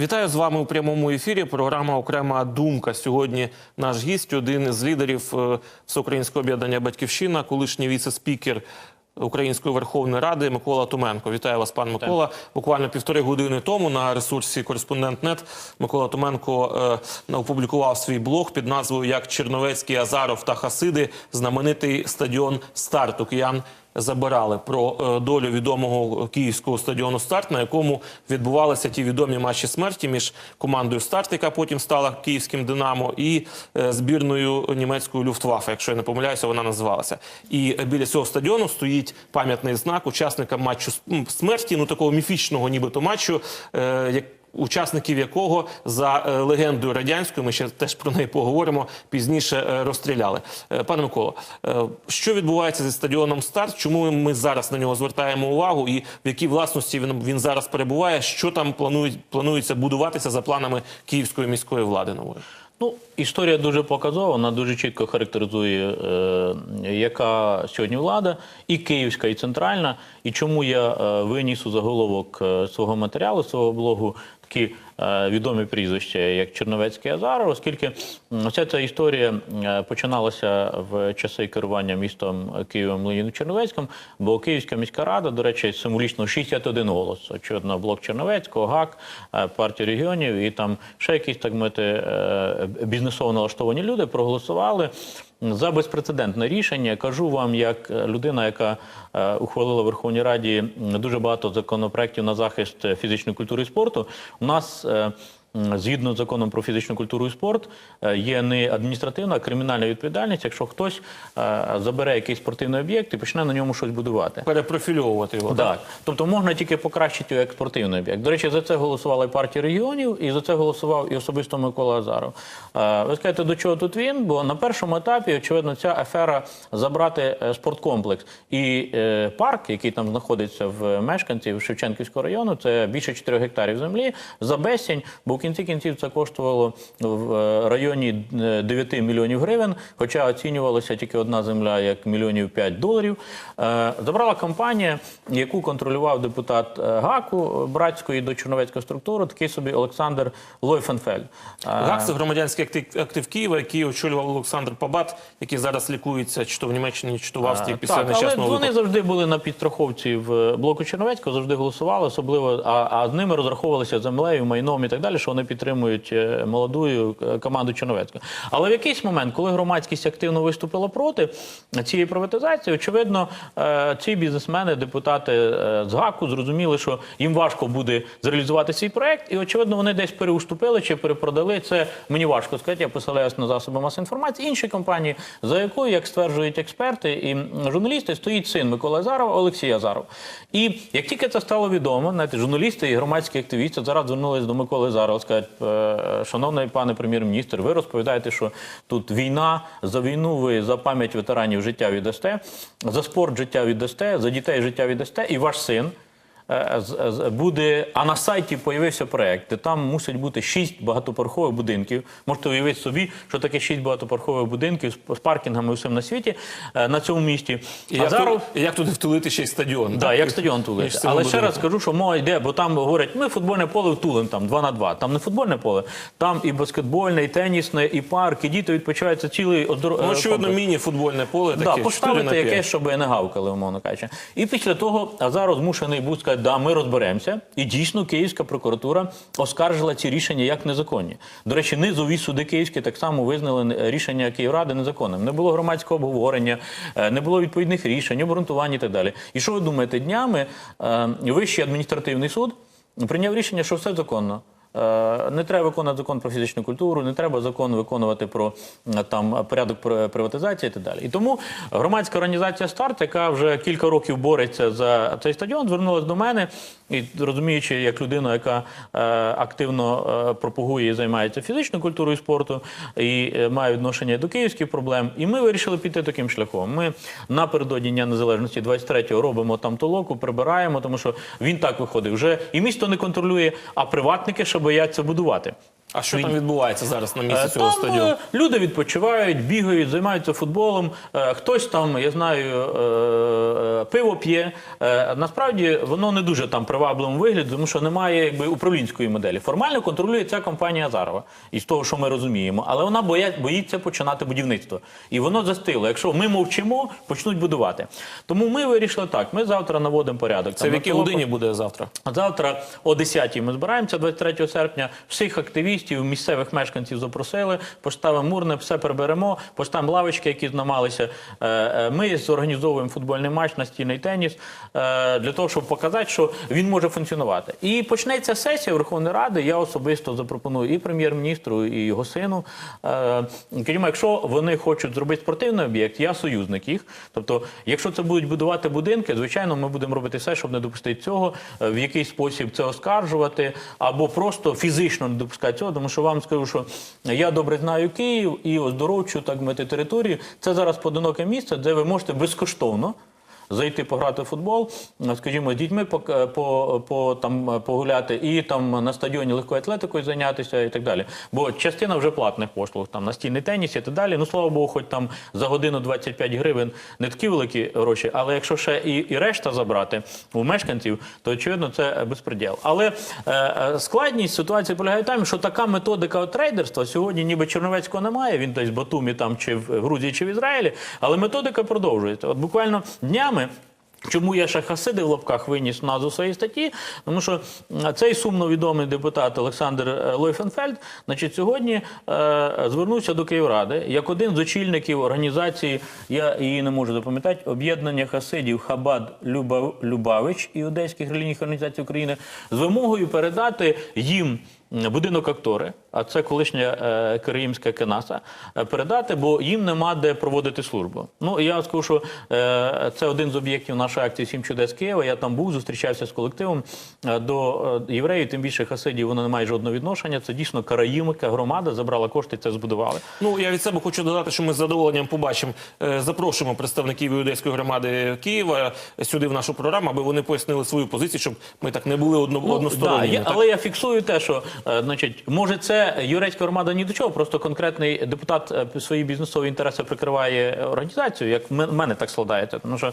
Вітаю з вами у прямому ефірі. Програма Окрема думка. Сьогодні наш гість, один із лідерів е, Всеукраїнського об'єднання Батьківщина, колишній віце-спікер Української Верховної Ради Микола Томенко. Вітаю вас, пан Микола. Буквально півтори години тому на ресурсі Кореспондент.нет Микола Томенко е, опублікував свій блог під назвою Як Черновецький, Азаров та Хасиди знаменитий стадіон Старт у киян забирали про е, долю відомого київського стадіону Старт, на якому відбувалися ті відомі матчі смерті між командою Старт, яка потім стала київським Динамо, і е, збірною німецькою Люфтваффе, якщо я не помиляюся, вона називалася. І е, біля цього стадіону стоїть пам'ятний знак учасникам матчу смерті, ну такого міфічного, нібито матчу. як Учасників якого за е, легендою радянською, ми ще теж про неї поговоримо пізніше. е, Розстріляли. Е, Пане Миколо, що відбувається зі стадіоном Старт? Чому ми зараз на нього звертаємо увагу, і в якій власності він, він зараз перебуває? Що там планують планується будуватися за планами київської міської влади нової? Ну, історія дуже показова, вона дуже чітко характеризує, е, яка сьогодні влада, і київська, і центральна. І чому я е, виніс у заголовок свого матеріалу, свого блогу такі е, відомі прізвища, як Черновецький Азаров, оскільки вся ця історія е, починалася в часи керування містом Києвом Леніним Черновецьким, бо Київська міська рада, до речі, символічно 61 голос. Очевидно, блок Черновецького, ГАК, е, партія регіонів і там ще якісь так мити е, бізнесово налаштовані люди проголосували. За безпрецедентне рішення кажу вам, як е, людина, яка е, ухвалила в Верховній Раді дуже багато законопроєктів на захист е, фізичної культури і спорту. У нас äh, згідно з законом про фізичну культуру і спорт е, є не адміністративна, а кримінальна відповідальність, якщо хтось е, забере якийсь спортивний об'єкт і почне на ньому щось будувати. Перепрофільовувати його. Так. Тобто можна тільки покращити як спортивний об'єкт. До речі, за це голосувала і партія регіонів, і за це голосував і особисто Микола Азаров. Е, Ви скажете, до чого тут він? Бо на першому етапі, очевидно, ця афера забрати спорткомплекс і парк, який там знаходиться в мешканців Шевченківського району, це більше 4 гектарів землі за безцінь, бо кінці кінців це коштувало в е, районі е, 9 мільйонів гривень, хоча оцінювалася тільки одна земля як мільйонів 5 доларів. Е, Забрала компанія, яку контролював депутат е, ГАКу братської до Чорновецької структури, такий собі Олександр Лойфенфельд. Е, ГАК це громадянський актив, актив Києва, який очолював Олександр Пабат, який зараз лікується чи то в Німеччині, чи то в Австрії після так, але вони завжди були на підстраховці в блоку Черновецького, завжди голосували, особливо, а, а з ними розраховувалися землею, майном і так далі, що вони підтримують е, молоду е, команду Черновецького. Але в якийсь момент, коли громадськість активно виступила проти цієї приватизації, очевидно, е, ці бізнесмени, депутати з ГАКу зрозуміли, що їм важко буде зреалізувати свій проект, і очевидно, вони десь переуступили чи перепродали. Це мені важко сказати. Я посилаюсь на засоби масової інформації. Інші компанії, за якою, як стверджують експерти і журналісти, стоїть син Миколи Азарова, Олексій Азаров. І як тільки це стало відомо, знаєте, журналісти і громадські активісти зараз звернулись до Миколи Азарова, скажуть, «Е, шановний пане прем'єр-міністр, ви розповідаєте, що тут війна, за війну ви за пам'ять ветеранів життя віддасте, за спорт життя віддасте, за дітей життя віддасте, і ваш син буде, а на сайті появився проект, де там мусить бути шість багатоповерхових будинків. Можете уявити собі, що таке шість багатоповерхових будинків з паркінгами і всім на світі е, на цьому місті. І як, Азаров, туди, як туди втулити ще й стадіон? Да, так? як стадіон цими Але ще раз скажу, що мова йде, бо там говорять, ми футбольне поле втулим там 2 на 2. Там не футбольне поле, там і баскетбольне, і тенісне, і парк, і діти відпочиваються цілий оздор... Ну, е, очевидно, міні-футбольне поле таке 4 поставити якесь, щоб не гавкали, умовно кажучи. І після того Азаров змушений був сказати, да, ми розберемося. І дійсно Київська прокуратура оскаржила ці рішення як незаконні. До речі, низові суди київські так само визнали рішення Київради незаконним. Не було громадського обговорення, е, не було відповідних рішень, обґрунтувань і так далі. І що ви думаєте, днями е, Вищий адміністративний суд прийняв рішення, що все законно. Е, Не треба виконувати закон про фізичну культуру, не треба закон виконувати про е, там порядок приватизації і так далі. І тому громадська організація Старт, яка вже кілька років бореться за цей стадіон, звернулася до мене і розуміючи, як людина, яка е, активно пропагує і займається фізичною культурою спорту і має відношення до київських проблем. І ми вирішили піти таким шляхом. Ми напередодні Дня Незалежності 23-го робимо там толоку, прибираємо, тому що він так виходить. Вже і місто не контролює, а приватники ще бояться будувати. А що там відбувається зараз на місці Е, цього там стадіону? е, люди відпочивають, бігають, займаються футболом. Е, Хтось там, я знаю, пиво п'є. Насправді воно не дуже там привабливому вигляді, тому що немає якби управлінської моделі. Формально контролює ця компанія Азарова, із того, що ми розуміємо, але вона боя- боїться починати будівництво. І воно застило. Якщо ми мовчимо, почнуть будувати. Тому ми вирішили так. Ми завтра наводимо порядок. Це Там в якій годині буде завтра? Завтра о 10-й ми збираємося 23 серпня. Всіх активістів, місцевих мешканців запросили. Поставимо мурне, все приберемо, поставимо лавочки, які знамалися. Е, е, Ми зорганізовуємо футбольний матч, настільний теніс е, для того, щоб показати, що він може функціонувати. І почнеться сесія Верховної Ради. Я особисто запропоную і прем'єр-міністру, і його сину. Кажімо, якщо вони хочуть зробити спортивний об'єкт, я союзник їх. Тобто, якщо це будуть будувати будинки, звичайно, ми будемо робити все, щоб не допустити цього, в який спосіб це оскаржувати, або просто фізично не допускати цього. Тому що вам скажу, що я добре знаю Київ і оздоровчу так мати територію. Це зараз подиноке місце, де ви можете безкоштовно. Зайти пограти в футбол, е, скажімо, з дітьми по, по, по, там, е, погуляти і там на стадіоні легкою атлетикою зайнятися і так далі. Бо частина вже платних послуг, там настільний теніс і так далі. Ну слава Богу, хоч там за годину 25 гривень не такі великі гроші, але якщо ще і, і решта забрати у мешканців, то очевидно це безпреділ. Але е, е, складність ситуації полягає тому, що така методика трейдерства сьогодні ніби Черновецького немає, він десь в Батумі там чи в Грузії, чи в Ізраїлі, але методика продовжується. От буквально днями. Чому я ще хасиди в лапках виніс назву своєї статті? Тому що цей сумно відомий депутат Олександр е, Лойфенфельд, значить, сьогодні е, звернувся до Київради як один з очільників організації, я її не можу запам'ятати, об'єднання хасидів Хабад Люба- Любавич і одеських релігійних організацій України з вимогою передати їм будинок актори, а це колишня е, Кенаса, е, передати, бо їм нема де проводити службу. Ну я скажу, що е, це один з об'єктів нашої акції Сім чудес Києва. Я там був, зустрічався з колективом е, до євреїв, тим більше хасидів, воно не має жодного відношення. Це дійсно караїмика громада забрала кошти, це збудували. Ну я від себе хочу додати, що ми з задоволенням побачимо. Запрошуємо представників іудейської громади Києва сюди в нашу програму, аби вони пояснили свою позицію, щоб ми так не були одно, Ну, односторонніми. да, я, так? але я фіксую те, що значить, може, це юрецька громада ні до чого, просто конкретний депутат е, свої бізнесові інтереси прикриває організацію, як в мене так складається. Тому що е,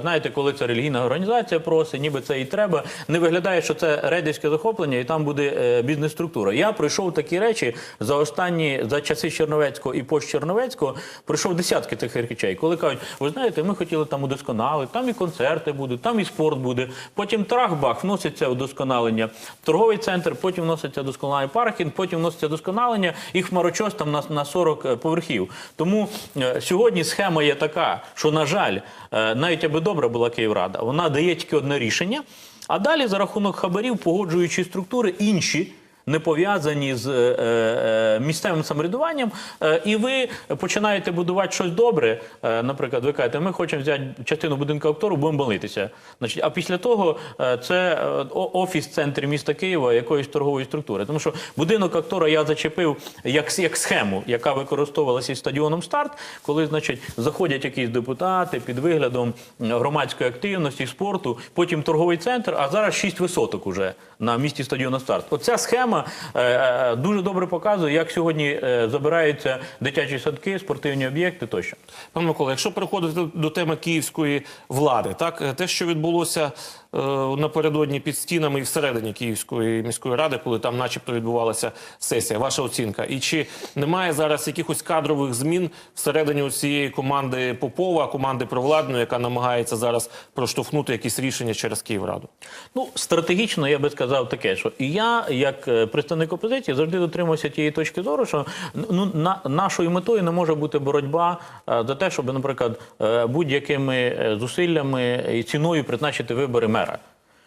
знаєте, коли це релігійна організація просить, ніби це і треба. Не виглядає, що це рейдерське захоплення, і там буде е, бізнес-структура. Я пройшов такі речі за останні за часи Черновецького і постчерновецького, пройшов десятки таких речей. Коли кажуть, ви знаєте, ми хотіли там удосконалити, там і концерти будуть, там і спорт буде. Потім трах-бах вноситься удосконалення. Торговий центр, потім вноситься удосконалення паркінг, потім вноситься досконалення, і хмарочос там на, на 40 поверхів. Тому е, сьогодні схема є така, що, на жаль, е, навіть аби добра була Київрада, вона дає тільки одне рішення, а далі за рахунок хабарів, погоджуючи структури, інші не пов'язані з е, е, місцевим самоврядуванням, е, і ви починаєте будувати щось добре. Е, наприклад, ви кажете, ми хочемо взяти частину будинку актору, будемо молитися. А після того е, це е, офіс в центрі міста Києва якоїсь торгової структури. Тому що будинок актора я зачепив як, схему, яка використовувалася із стадіоном старт, коли, заходять якісь депутати під виглядом громадської активності, спорту, потім торговий центр, а зараз шість висоток уже на місці стадіону старт. Оця схема е, е, дуже добре показує, як сьогодні е, забираються дитячі садки, спортивні об'єкти тощо. Пане Микола, якщо переходити до теми київської влади, так те, що відбулося напередодні під стінами і всередині Київської міської ради, коли там, начебто, відбувалася сесія, ваша оцінка, і чи немає зараз якихось кадрових змін всередині цієї команди Попова, команди провладної, яка намагається зараз проштовхнути якісь рішення через Київраду? Ну, стратегічно я би сказав таке, що і я, як е, представник опозиції, завжди дотримуюся тієї точки зору, що ну на нашою метою не може бути боротьба е, за те, щоб, наприклад, е, будь-якими е, зусиллями і ціною призначити вибори мера.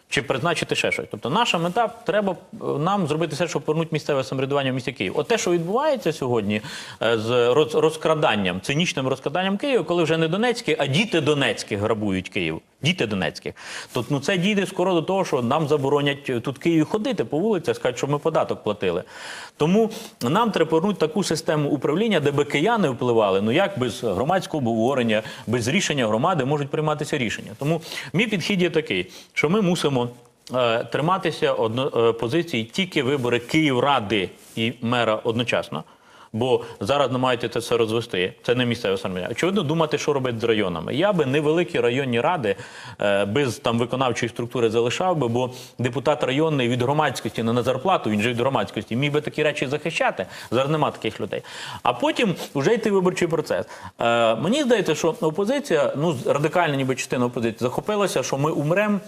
Чи призначити ще щось. Тобто наша мета треба е, нам зробити все, щоб повернути місцеве самоврядування в місті Київ. От те, що відбувається сьогодні е, з роз- розкраданням, цинічним розкраданням Києва, коли вже не Донецькі, а діти Донецькі грабують Київ. Діти Донецькі. Тут ну це дійде скоро до того, що нам заборонять е, тут Києві ходити по вулицях, скажуть, що ми податок платили. Тому нам треба повернути таку систему управління, де би кияни впливали. Ну як без громадського обговорення, без рішення громади можуть прийматися рішення. Тому мій підхід є такий, що ми мусимо. е, триматися одно, е, позиції тільки вибори Київради і мера одночасно. Бо зараз намагаєте це все розвести. Це не місцеве самоврядування. Очевидно, думати, що робити з районами. Я би невеликі районні ради е, без там виконавчої структури залишав би, бо депутат районний від громадськості не на зарплату, він же від громадськості міг би такі речі захищати. Зараз нема таких людей. А потім вже йти виборчий процес. Е, мені здається, що опозиція, ну радикальна ніби частина опозиції, захопилася, що ми умремо.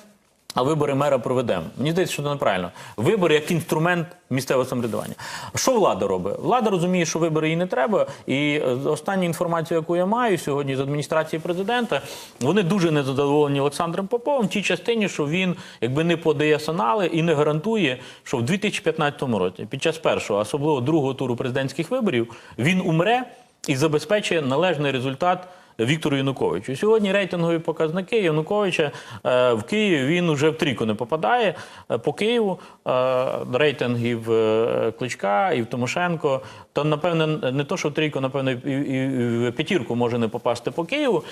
А вибори мера проведемо. Мені здається, що це неправильно. Вибори як інструмент місцевого самоврядування. Що влада робить? Влада розуміє, що вибори їй не треба. І е, з останню інформацію, яку я маю сьогодні з адміністрації президента, вони дуже незадоволені Олександром Поповим в тій частині, що він якби не подає санали і не гарантує, що в 2015 році, під час першого, особливо другого туру президентських виборів, він умре і забезпечує належний результат. Віктору Януковичу. Сьогодні рейтингові показники Януковича е, в Києві він вже в трійку не попадає. Е, по Києву е, рейтингів Кличка і в Тимошенко. То, напевне, не то, що в трійку, напевно, і, в п'ятірку може не попасти по Києву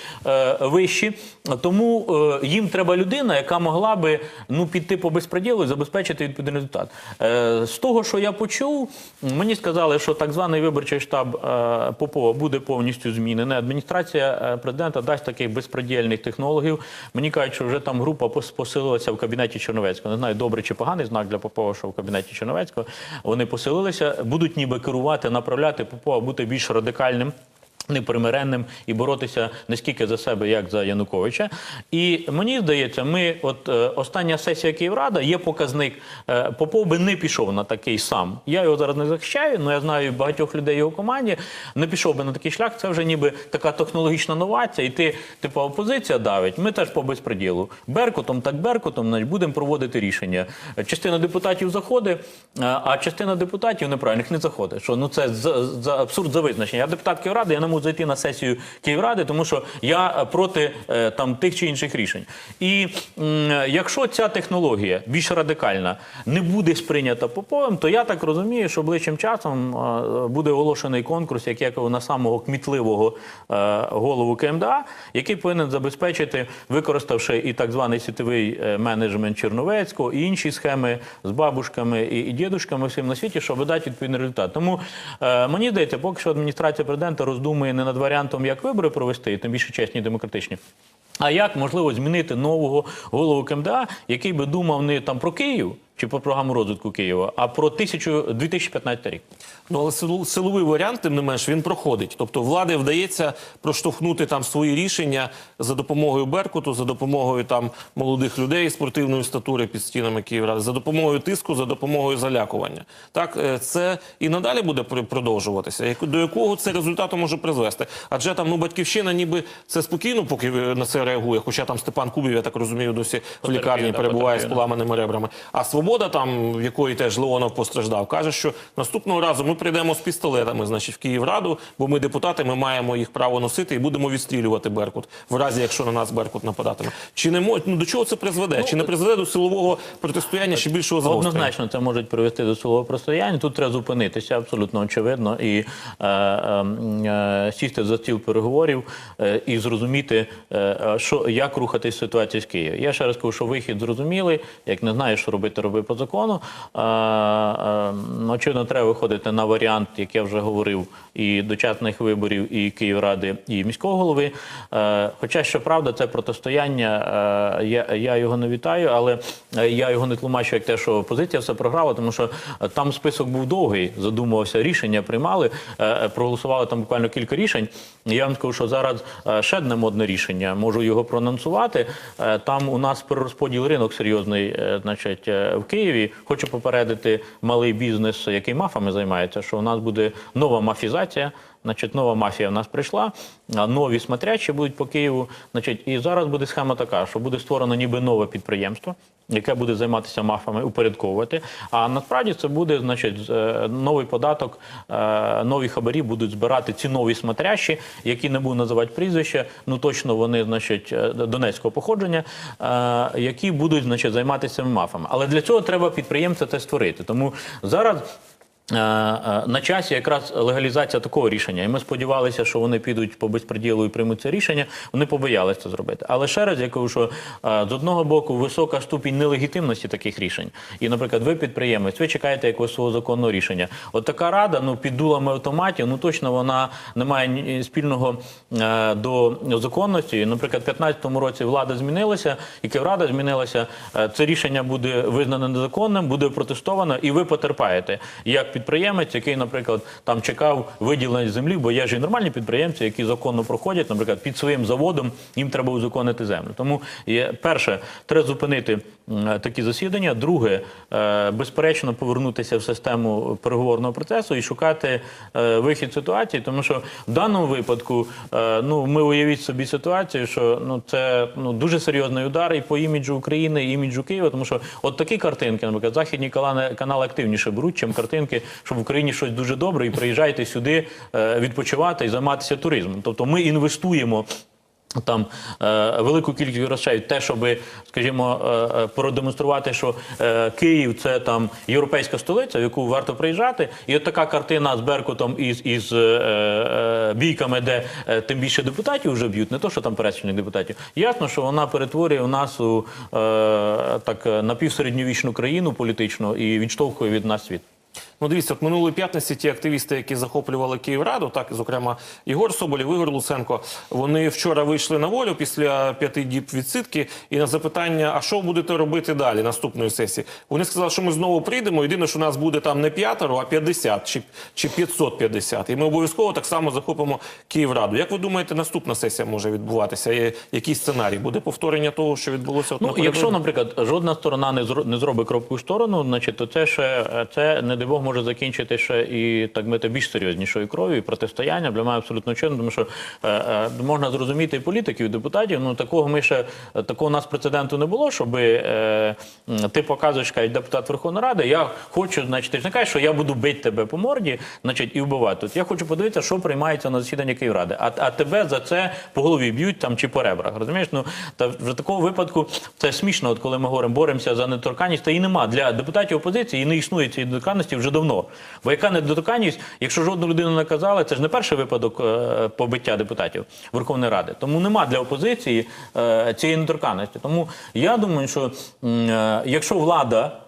вищі. Тому їм треба людина, яка могла би ну, піти по безпреділу і забезпечити відповідний результат. З того, що я почув, мені сказали, що так званий виборчий штаб Попова буде повністю змінений. Адміністрація президента дасть таких безпредельних технологів. Мені кажуть, що вже там група посилилася в кабінеті Черновецького. Не знаю, добрий чи поганий знак для Попова, що в кабінеті Черновецького. Вони посилилися, будуть ніби керувати, направляти Попова, бути більш радикальним. Непримиренним і боротися не скільки за себе, як за Януковича. І мені здається, ми, от е, остання сесія Київрада є показник. Е, Попов би не пішов на такий сам. Я його зараз не захищаю, але я знаю багатьох людей його команді. Не пішов би на такий шлях. Це вже ніби така технологічна новація. І ти, типу, опозиція давить. Ми теж по безпреділу. Беркутом, так беркутом, значить, будемо проводити рішення. Частина депутатів заходить, е, а частина депутатів неправильних не заходить. Що ну це за, за абсурд за визначення. Я депутат Київради, я не можу зайти на сесію Київради, тому що я е, проти е, там тих чи інших рішень. І якщо ця технологія більш радикальна не буде сприйнята Поповим, то я так розумію, що ближчим часом е, буде оголошений конкурс, як як на самого кмітливого голову КМДА, який повинен забезпечити, використавши і так званий світовий менеджмент Черновецького, і інші схеми з бабушками і, і дідушками всім на світі, щоб дати відповідний результат. Тому мені здається, поки що адміністрація президента роздумує не над варіантом, як вибори провести, і тим більше чесні і демократичні. А як можливо змінити нового голову КМДА, який би думав не там про Київ чи про програму розвитку Києва, а про 1000 2015 рік? Ну, але силовий варіант, тим не менш, він проходить. Тобто владі вдається проштовхнути там свої рішення за допомогою Беркуту, за допомогою там молодих людей спортивної статури під стінами Київради, за допомогою тиску, за допомогою залякування. Так, е, це і надалі буде продовжуватися. До якого це результату може призвести? Адже там ну батьківщина, ніби це спокійно, поки е, на це реагує. Хоча там Степан Кубів, я так розумію, досі в лікарні перебуває з поламаними ребрами. А свобода, там в якої теж Леонов постраждав, каже, що наступного разу ми прийдемо з пістолетами, значить, в Київраду, бо ми депутати, ми маємо їх право носити і будемо відстрілювати Беркут, в разі якщо на нас Беркут нападатиме. Чи не мо... ну, до чого це призведе? Чи не призведе до силового протистояння ще більшого загострення? Однозначно, це може привести до силового простояння. Тут треба зупинитися, абсолютно очевидно, і е, е, е, сісти за стіл переговорів е, і зрозуміти, е, е, що як рухатись в ситуації з Києва. Я ще раз кажу, що вихід зрозумілий. Як не знаєш, що робити, роби по закону. Е, е, очевидно, треба виходити на варіант, як я вже говорив, і дочасних виборів, і Київради, і міського голови. Е, хоча, щоправда, це протистояння, я, я його не вітаю, але я його не тлумачу як те, що опозиція все програла, тому що там список був довгий, задумувався, рішення приймали, проголосували там буквально кілька рішень. Я вам скажу, що зараз ще одне модне рішення, можу його проанонсувати. Там у нас перерозподіл ринок серйозний, значить, е, Києві. Хочу попередити малий бізнес, який мафами займається, що у нас буде нова мафізація. Значить, нова мафія в нас прийшла, нові смотрячі будуть по Києву. Значить, і зараз буде схема така, що буде створено ніби нове підприємство, яке буде займатися мафами, упорядковувати. А насправді це буде, значить, е, новий податок, е, нові хабарі будуть збирати ці нові смотрящі, які не буду називати прізвища. Ну точно вони, значить, е, донецького походження, які будуть, значить, займатися мафами. Але для цього треба підприємця це створити. Тому зараз. Е, е, на часі якраз легалізація такого рішення. І ми сподівалися, що вони підуть по безпреділу і приймуть це рішення. Вони побоялися це зробити. Але ще раз я кажу, що е, з одного боку висока ступінь нелегітимності таких рішень. І, наприклад, ви підприємець, ви чекаєте якогось свого законного рішення. От така рада, ну під дулами автоматів, ну точно вона не має спільного до законності. Наприклад, в 2015 році влада змінилася, і Київрада змінилася. Це рішення буде визнане незаконним, буде протестовано, і ви потерпаєте як підприємець, який, наприклад, там чекав виділення землі, бо є ж і нормальні підприємці, які законно проходять, наприклад, під своїм заводом їм треба узаконити землю. Тому є, перше, треба зупинити такі засідання. Друге, е, безперечно, повернутися в систему переговорного процесу і шукати е, вихід ситуації, тому що в даному випадку, е, ну ми уявіть собі ситуацію, що ну це ну дуже серйозний удар і по іміджу України, і іміджу Києва, тому що от такі картинки, наприклад, західні канали, канали активніше беруть, чим картинки, що в Україні щось дуже добре, і приїжджайте сюди е, відпочивати і займатися туризмом. Тобто ми інвестуємо. Там е, велику кількість грошей те, щоб, скажімо, е, продемонструвати, що Київ це там європейська столиця, в яку варто приїжджати. І от така картина з Беркутом із, із бійками, де тим більше депутатів вже б'ють, не то, що там пересічних депутатів. Ясно, що вона перетворює в нас у так напівсередньовічну країну політичну і відштовхує від нас світ. Ну, дивіться, от минулої п'ятниці ті активісти, які захоплювали Київраду, так зокрема Ігор Соболєв, Ігор Луценко, вони вчора вийшли на волю після п'яти діб відсидки. І на запитання, а що будете робити далі наступної сесії? Вони сказали, що ми знову прийдемо. Єдине, що нас буде там не п'ятеро, а 50 чи, чи 550. І ми обов'язково так само захопимо Київраду. Як ви думаєте, наступна сесія може відбуватися? Є Який сценарій? Буде повторення того, що відбулося? От Ну, якщо, наприклад, жодна сторона не зро- не зробить кроку в сторону, значить, то це ще це, не Бог, може закінчити ще і так мити більш серйознішою кров'ю, і протистояння для мене абсолютно чинно, тому що е, е, можна зрозуміти і політиків, і депутатів. Ну такого ми ще такого у нас прецеденту не було, щоб е, ти показуєш, кажуть, депутат Верховної Ради, я хочу, значить, ти ж не кажеш, що я буду бити тебе по морді, значить, і вбивати. Тут я хочу подивитися, що приймається на засіданні Київради. А, а тебе за це по голові б'ють там чи по ребрах. Розумієш? Ну та в такому випадку це смішно, от коли ми говоримо, боремося за недоторканність, та і нема для депутатів опозиції і не існує цієї недоторканності вже давно. Бо яка недоторканність, якщо жодну людину наказали, це ж не перший випадок е, побиття депутатів Верховної Ради. Тому нема для опозиції е, цієї недоторканності. Тому я думаю, що е, якщо влада.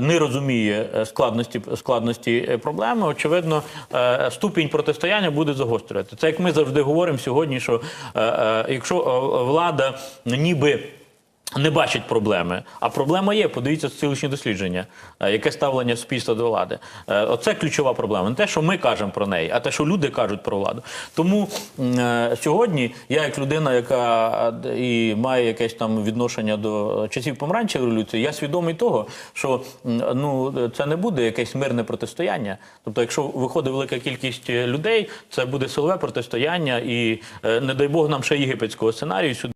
Не розуміє складності складності проблеми. Очевидно, ступінь протистояння буде загострювати. Це як ми завжди говоримо сьогодні, що якщо влада ніби не бачить проблеми. А проблема є. Подивіться соціологічні дослідження, Е, яке ставлення суспільства до влади. Е, Оце ключова проблема. Не те, що ми кажемо про неї, а те, що люди кажуть про владу. Тому е, сьогодні я, як людина, яка і має якесь там відношення до часів помаранчевої революції, я свідомий того, що ну це не буде якесь мирне протистояння. Тобто, якщо виходить велика кількість людей, це буде силове протистояння, і не дай Бог нам ще єгипетського сценарію сюди.